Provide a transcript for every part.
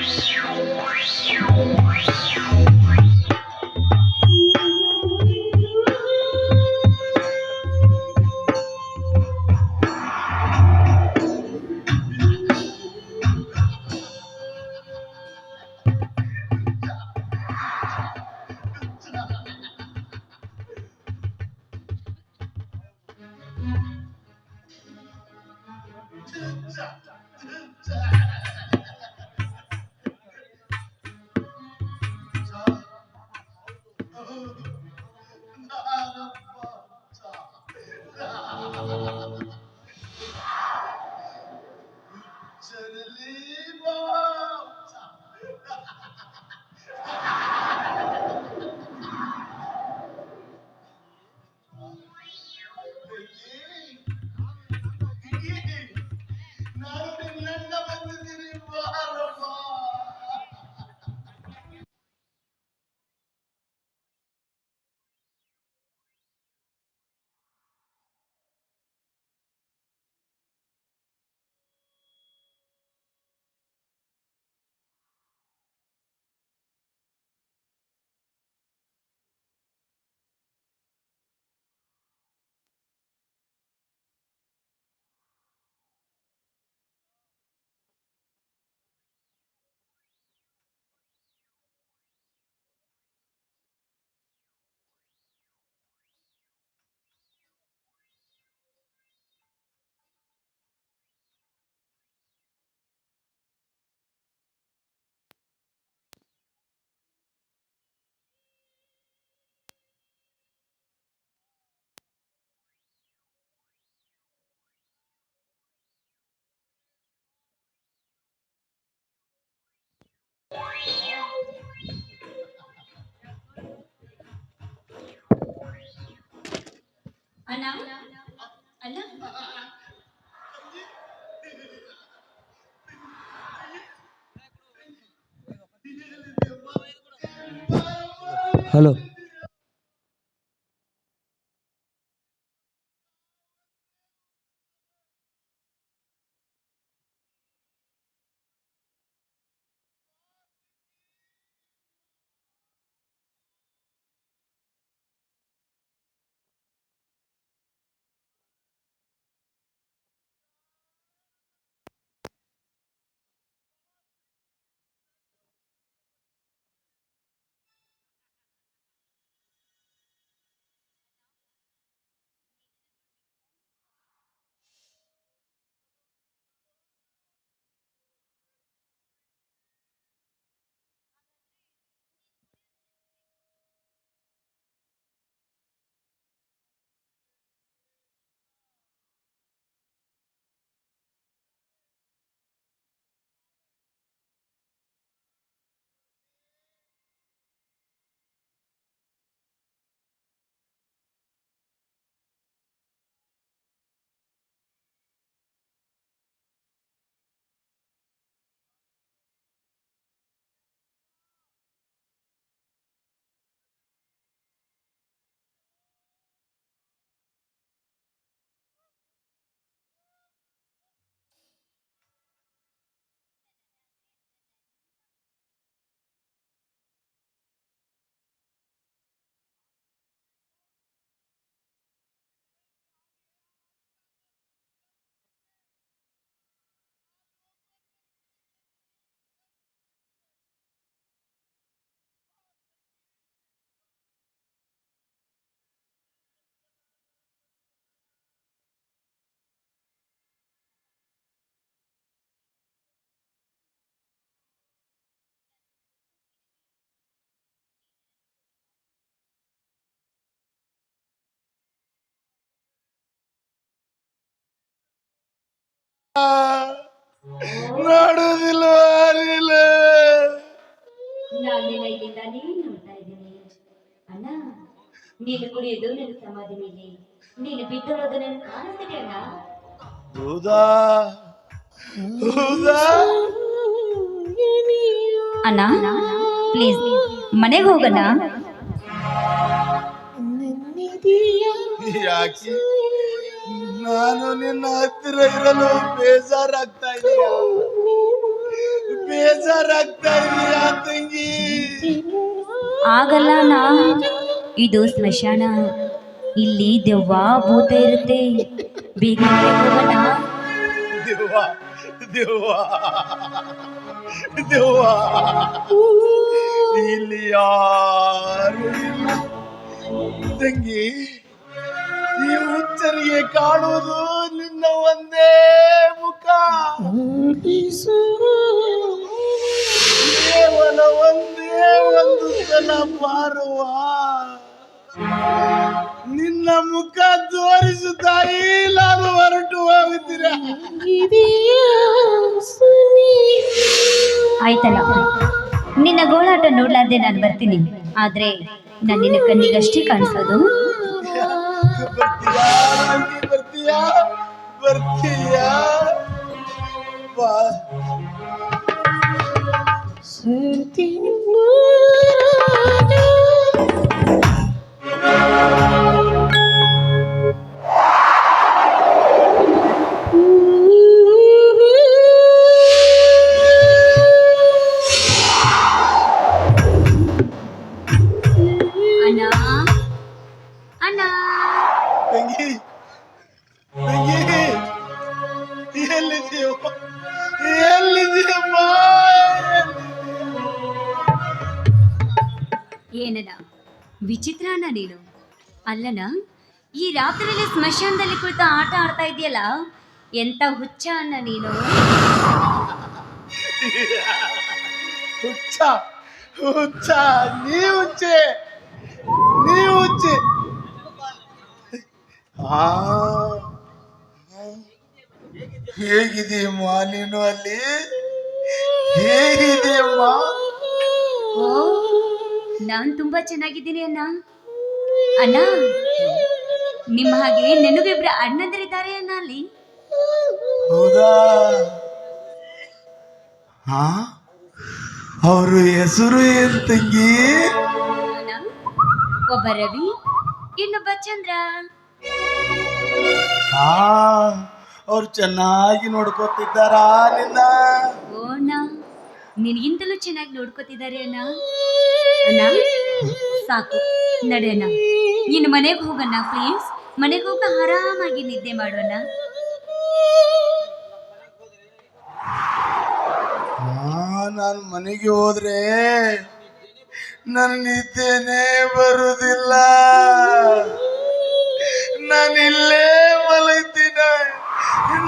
Yours, yours, yours, yours, yours. ಅಣ್ಣ ಅಣ್ಣ hello ನೋಡುದಿಲ್ಲ ಅರಿಲ್ಲ ನಾನು ನಿನ್ನ ನೋಡ್ತಾ ಇದ್ದೀನಿ ಅಣ್ಣ ನೀನು ಕುಡಿಯೋದು ನನ್ನ ಸಮಾಧಿ ಮೇಲೆ. ನೀನು ಬಿದ್ದೋಳೋದು ನನಗೆ ಕಾಣಿಸ್ತಿದೆ ಅಣ್ಣ. ಹೌದಾ? ಹೌದಾ? ಅಣ್ಣ ಪ್ಲೀಸ್ ಮನೆಗೆ ಹೋಗಣ್ಣ. ಯಾಕೆ? ನಾನು ನಿನ್ನ ಹತ್ತಿರ ಇರಲು ಬೇಜಾರಾಗ್ತಾ ಇದೀಯ? ಬೇಜಾರಾಗ್ತಾ ಇದೆಯಾ ತಂಗಿ? ಆಗಲ್ಲ ನಾ. ಇದು ಸ್ಮಶಾನ. ಇಲ್ಲಿ ದೆವ್ವ ಭೂತ ಇರುತ್ತೆ. ಬೇಗ ಹೋಗೋಣ. ದೆವ್ವ ದೆವ್ವ ದೆವ್ವ. ಇಲ್ಲಿ ಯಾರು ಇಲ್ಲ? ತಂಗಿ ಈ ಹುಚ್ಚರಿಗೆ ಕಾಣುವುದು ನಿನ್ನ ಒಂದೇ ಮುಖ. ಕೇವಲ ಒಂದೇ ಒಂದು ಸಲ ಬಾರುವ ನಿನ್ನ ಮುಖ ತೋರಿಸುತ್ತಾ ನಾನು ಹೊರಟು ಹೋಗುತ್ತೀರ? ಆಯ್ತಲ್ಲ, ನಿನ್ನ ಗೋಳಾಟ ನೋಡ್ಲಾರ್ದೆ ನಾನು ಬರ್ತೀನಿ. ಆದ್ರೆ ನಾನು ನಿನ್ನ ಕಣ್ಣಿಗಷ್ಟೇ ಕಾಣಿಸೋದು. ಬರ್ತೀಯಾ ತಂಗಿ ಬರ್ತೀಯಾ ಬರ್ತೀಯಾ ಬಾ ಅಣ್ಣ ವಿಚಿತ್ರ ಅಣ್ಣ ನೀನು. ಅಲ್ಲಣ್ಣ ಈ ರಾತ್ರಿಯಲ್ಲಿ ಸ್ಮಶಾನದಲ್ಲಿ ಕುಳಿತ ಆಟ ಆಡ್ತಾ ಇದೆಯಲ್ಲ ಎಂತ ಹುಚ್ಚ ಅಣ್ಣ ನೀನು? ಹುಚ್ಚ ಹುಚ್ಚ, ನೀ ಹುಚ್ಚೆ ನೀ ಹುಚ್ಚೆ. ಆ ಹೇಗಿದೆಯಮ್ಮ ನೀನು ಅಲ್ಲಿ ಓ ನಾನ್ ತುಂಬಾ ಚೆನ್ನಾಗಿದ್ದೀನಿ ಅಣ್ಣ. ಅಣ್ಣ ನಿಮ್ಮ ಹಾಗೆ ನನಗಿಬ್ರ ಅಣ್ಣಂದಿರಿದ್ದಾರೆ ಅಣ್ಣ ಅಲ್ಲಿ? ಹೌದಾ? ಹಾ ಅವರು ಹೆಸರು ಏನ್ ತಂಗಿ? ಅಣ್ಣ ಒಬ್ಬ ರವಿ ಇನ್ನೊಬ್ಬ ಚಂದ್ರ. ಹಾ ಅವ್ರು ಚೆನ್ನಾಗಿ ನೋಡ್ಕೊತಿದ್ದಾರಾ ನಿನ್ನ? ಓ ಅಣ್ಣ ನಿನಗಿಂತಲೂ ಚೆನ್ನಾಗಿ ನೋಡ್ಕೋತಿದ್ದಾರೆ ಅಣ್ಣ. ಅಣ್ಣ? ಸಾಕು ನಡೆಯೋಣ ನೀನು ಮನೆಗೆ ಹೋಗೋಣ ಪ್ಲೀಸ್ ಮನೆಗೆ ಹೋಗ ಆರಾಮಾಗಿ ನಿದ್ದೆ ಮಾಡೋಣ ನಾನು ಮನೆಗೆ ಹೋದ್ರೆ ನನ್ನ ನಿದ್ದೆನೇ ಬರುದಿಲ್ಲ. ನಾನಿಲ್ಲೇ ಮಲಗ್ತೀನಿ.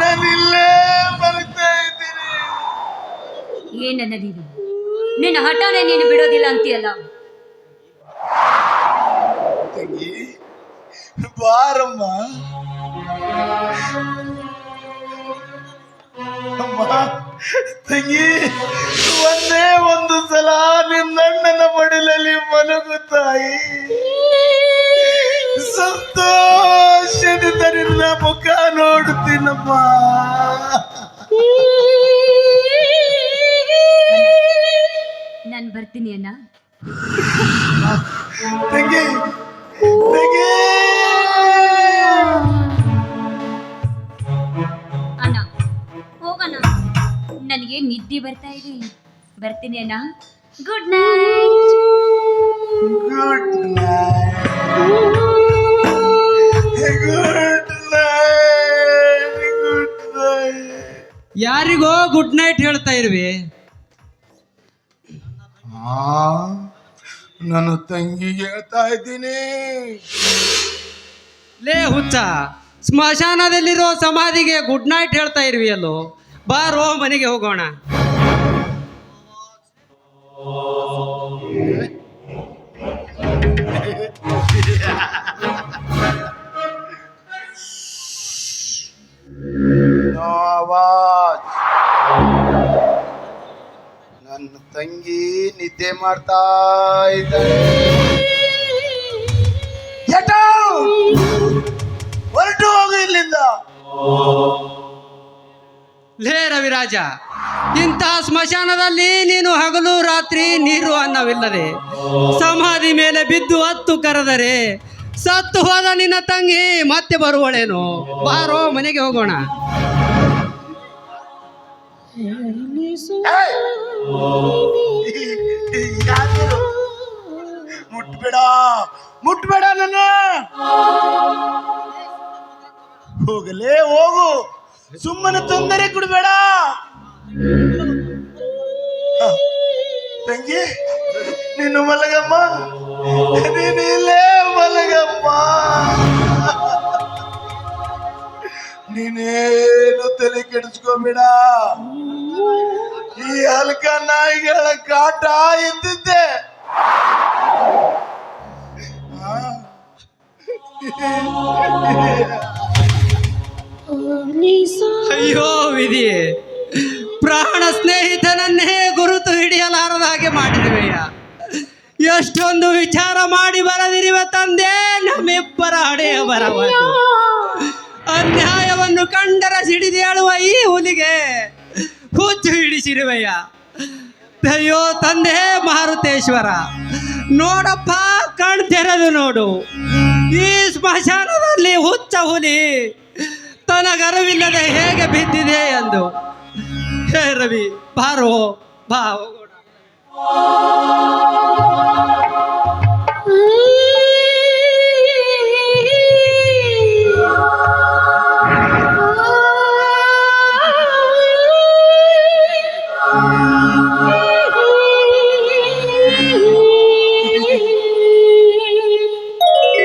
ನಾನಿಲ್ಲೇ ಮಲಗ್ತಾ ಇದ್ದೀನಿ. ಏನನ್ನ ನೀನು? ನಿನ್ನ ಹಠಾನೆ ನೀನು ಬಿಡೋದಿಲ್ಲ ಅಂತೀಯಲ್ಲ? ಬಾರಮ್ಮ. ತಂಗಿ, ಒಂದೇ ಒಂದು ಸಲ ನಿನ್ನಣ್ಣನ ಮಡಿಲಲ್ಲಿ ಮಲಗು ತಾಯಿ. ಸಂತೋಷದಿಂದ ನಿನ್ನ ಮುಖ ನೋಡುತ್ತೀನಮ್ಮ. ಬರ್ತೀನಿ ಅಣ್ಣ. ತಂಗಿ. ತಂಗಿ. ಅಣ್ಣ ಹೋಗೋಣ ನನಗೆ ನಿದ್ದೆ ಬರ್ತಾ ಇದೆ ಬರ್ತೀನಿ ಅಣ್ಣ. ಗುಡ್ ನೈಟ್ ಗುಡ್ ನೈಟ್ ಯಾರಿಗೋ ಗುಡ್ ನೈಟ್ ಹೇಳ್ತಾ ಇರ್ವಿ. ನನ್ನ ತಂಗಿಗೆ ಹೇಳ್ತಾ ಇದ್ದೀನಿ. ಲೇ ಹುಚ್ಚ ಸ್ಮಶಾನದಲ್ಲಿರೋ ಸಮಾಧಿಗೆ ಗುಡ್ ನೈಟ್ ಹೇಳ್ತಾ ಇರ್ವಿ ಅಲ್ಲೋ. ಬಾರೋ ಮನೆಗೆ ಹೋಗೋಣ. ತಂಗಿ ನಿದ್ದೆ ಮಾಡ್ತಾ ಇದ್ದಾಳೆ. ಎಟೋ! ಹೊರಟು ಹೋಗು ಇಲ್ಲಿಂದ. ಲೇ ರವಿರಾಜ ಇಂತಹ ಸ್ಮಶಾನದಲ್ಲಿ ನೀನು ಹಗಲು ರಾತ್ರಿ ನೀರು ಅನ್ನವಿಲ್ಲದೆ ಸಮಾಧಿ ಮೇಲೆ ಬಿದ್ದು ಹತ್ತು ಕರೆದರೆ ಸತ್ತು ಹೋದ ನಿನ್ನ ತಂಗಿ ಮತ್ತೆ ಬರುವಳೇನು? ಬಾರೋ ಮನೆಗೆ ಹೋಗೋಣ. ಮುಟ್ಬೇಡ. ಮುಟ್ಬೇಡ ನನ್ನ. ಹೋಗಲೇ ಹೋಗು. ಸುಮ್ಮನೆ ತೊಂದರೆ ಕೊಡಬೇಡ. ತಂಗಿ, ನೀನು ಮಲಗಮ್ಮ. ನೀನು ಮಲಗಮ್ಮ. ನೀನೇನು ತಲೆ ಕೆಡಿಸ್ಕೋಬೇಡ. ಈ ಅಲ್ಕ ನಾಯಿಗಳ ಕಾಟ ಇದ್ದಿದ್ದೆ. ಅಯ್ಯೋ ವಿಧಿ, ಪ್ರಾಣ ಸ್ನೇಹಿತನನ್ನೇ ಗುರುತು ಹಿಡಿಯಲಾರದ ಹಾಗೆ ಮಾಡಿದ್ವಯ್ಯ. ಎಷ್ಟೊಂದು ವಿಚಾರ ಮಾಡಿ ಬರದಿರುವ ತಂದೆ ನಮ್ಮಿಬ್ಬರ ಹಡೆಯ ಬರವ ಅನ್ಯಾಯವನ್ನು ಕಂಡರ ಸಿಡಿದೇಳುವ ಈ ಹುಲಿಗೆ ಹುಚ್ಚು ಹಿಡಿಸಿರುವೆಯ ಅಯ್ಯೋ ತಂದೆ ಮಾರುತೇಶ್ವರ, ನೋಡಪ್ಪ, ಕಣ್ ತೆರೆದು ನೋಡು. ಈ ಸ್ಮಶಾನದಲ್ಲಿ ಹುಚ್ಚ ಹುಲಿ, ತನಗರವಿಲ್ಲದೆ ಹೇಗೆ ಬಿದ್ದಿದೆ ಎಂದು. ಹೇ ರವಿ ಬಾರೋ ಬಾ ಹೋಗೋಣ.